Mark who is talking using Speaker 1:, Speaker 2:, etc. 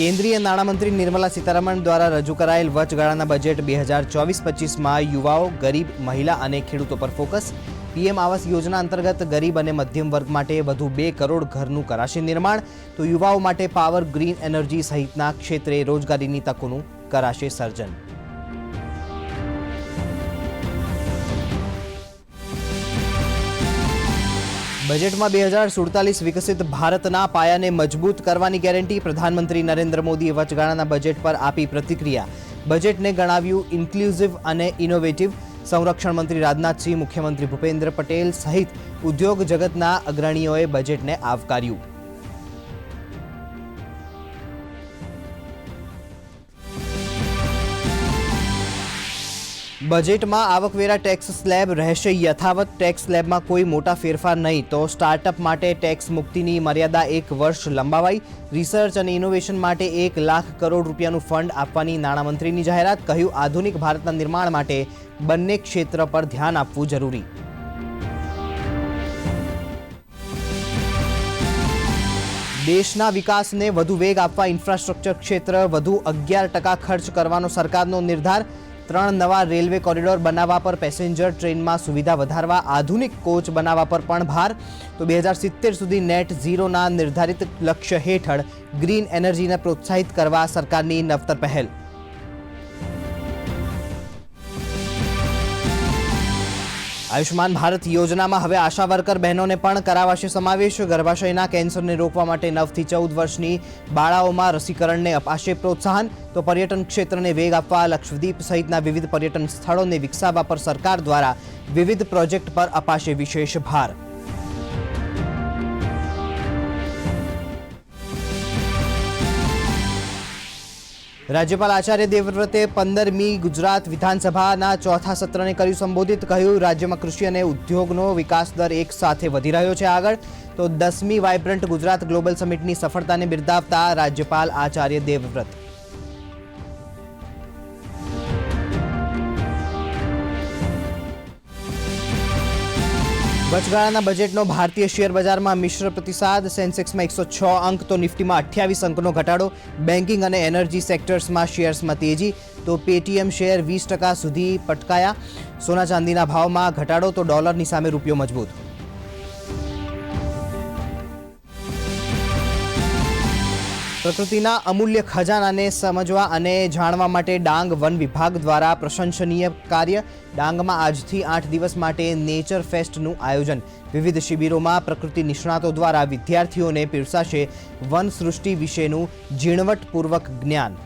Speaker 1: કેન્દ્રીય નાણામંત્રી નિર્મલા સીતારમણ દ્વારા રજૂ કરાયેલ વચગાળાના બજેટ બે હજાર ચોવીસ પચીસમાં યુવાઓ, ગરીબ, મહિલા અને ખેડૂતો પર ફોકસ. પીએમ આવાસ યોજના અંતર્ગત ગરીબ અને મધ્યમ વર્ગ માટે વધુ બે કરોડ ઘરનું કરાશે નિર્માણ. તો યુવાઓ માટે પાવર, ગ્રીન એનર્જી સહિતના ક્ષેત્રે રોજગારીની તકોનું કરાશે સર્જન. બજેટમાં બે હજાર સુડતાલીસ વિકસિત ભારતના પાયાને મજબૂત કરવાની ગેરંટી પ્રધાનમંત્રી નરેન્દ્ર મોદીએ વચગાળાના બજેટ પર આપી પ્રતિક્રિયા. બજેટને ગણાવ્યું ઇન્ક્લુઝિવ અને ઇનોવેટિવ. સંરક્ષણ મંત્રી રાજનાથસિંહ, મુખ્યમંત્રી ભૂપેન્દ્ર પટેલ સહિત ઉદ્યોગ જગતના અગ્રણીઓએ બજેટને આવકાર્યું. બજેટમાં આવકવેરા ટેક્સ સ્લેબ રહેશે, યથાવત ટેક્સ સ્લેબમાં કોઈ મોટા ફેરફાર નહીં. તો સ્ટાર્ટઅપ માટે ટેક્સ મુક્તિની મર્યાદા એક વર્ષ લંબાવાઈ. રિસર્ચ અને ઇનોવેશન માટે એક લાખ કરોડ રૂપિયાનું ફંડ આપવાની નાણામંત્રીની જાહેરાત. કહ્યું, આધુનિક ભારતના નિર્માણ માટે બંને ક્ષેત્ર પર ધ્યાન આપવું જરૂરી. દેશના વિકાસને વધુ વેગ આપવા ઇન્ફ્રાસ્ટ્રક્ચર ક્ષેત્ર વધુ અગિયાર ટકા ખર્ચ કરવાનો સરકારનો નિર્ધાર. ત્રણ નવા રેલવે કોરિડોર બનાવવા પર પેસેન્જર ટ્રેનમાં સુવિધા વધારવા, આધુનિક કોચ બનાવવા પર પણ ભાર. તો બે હજાર સિત્તેર સુધી નેટ ઝીરોના નિર્ધારિત લક્ષ્ય હેઠળ ગ્રીન એનર્જીને પ્રોત્સાહિત કરવા સરકારની નવતર પહેલ. આયુષ્માન ભારત યોજનામાં હવે આશા વર્કર બહેનોને પણ કરાવાશે સમાવેશ. ગર્ભાશયના કેન્સરને રોકવા માટે નવથી ચૌદ વર્ષની બાળાઓમાં રસીકરણને અપાશે પ્રોત્સાહન. તો પર્યટન ક્ષેત્રને વેગ આપવા લક્ષદ્વીપ સહિતના વિવિધ પર્યટન સ્થળોને વિકસાવવા પર સરકાર દ્વારા વિવિધ પ્રોજેક્ટ પર અપાશે વિશેષ ભાર. રાજ્યપાલ આચાર્ય દેવવ્રતે પંદરમી ગુજરાત વિધાનસભાના ચોથા સત્રને કર્યું સંબોધિત કહ્યું. રાજ્યમાં કૃષિ અને ઉદ્યોગનો વિકાસ દર એક સાથે વધી રહ્યો છે આગળ. તો દસમી વાઇબ્રન્ટ ગુજરાત ગ્લોબલ સમિટની સફળતાને બિરદાવતા રાજ્યપાલ આચાર્ય દેવવ્રત. વચગાળાના બજેટનો ભારતીય શેર બજારમાં મિશ્ર પ્રતિસાદ. સેન્સેક્સમાં એકસો છ અંક, તો નિફ્ટીમાં અઠ્યાવીસ અંકનો ઘટાડો. બેન્કિંગ અને એનર્જી સેક્ટર્સમાં શેર્સમાં તેજી, તો પેટીએમ શેર વીસ ટકા સુધી પટકાયા. સોના ચાંદીના ભાવમાં ઘટાડો, તો ડોલરની સામે રૂપિયો મજબૂત. પ્રકૃતિના અમૂલ્ય ખજાનાને સમજવા અને જાણવા માટે ડાંગ વન વિભાગ દ્વારા પ્રશંસનીય કાર્ય. ડાંગમાં આજથી આઠ દિવસ માટે નેચર ફેસ્ટનું આયોજન. વિવિધ શિબિરોમાં પ્રકૃતિ નિષ્ણાતો દ્વારા વિદ્યાર્થીઓને પીરસાશે વન સૃષ્ટિ વિશેનું ઝીણવટપૂર્વક જ્ઞાન.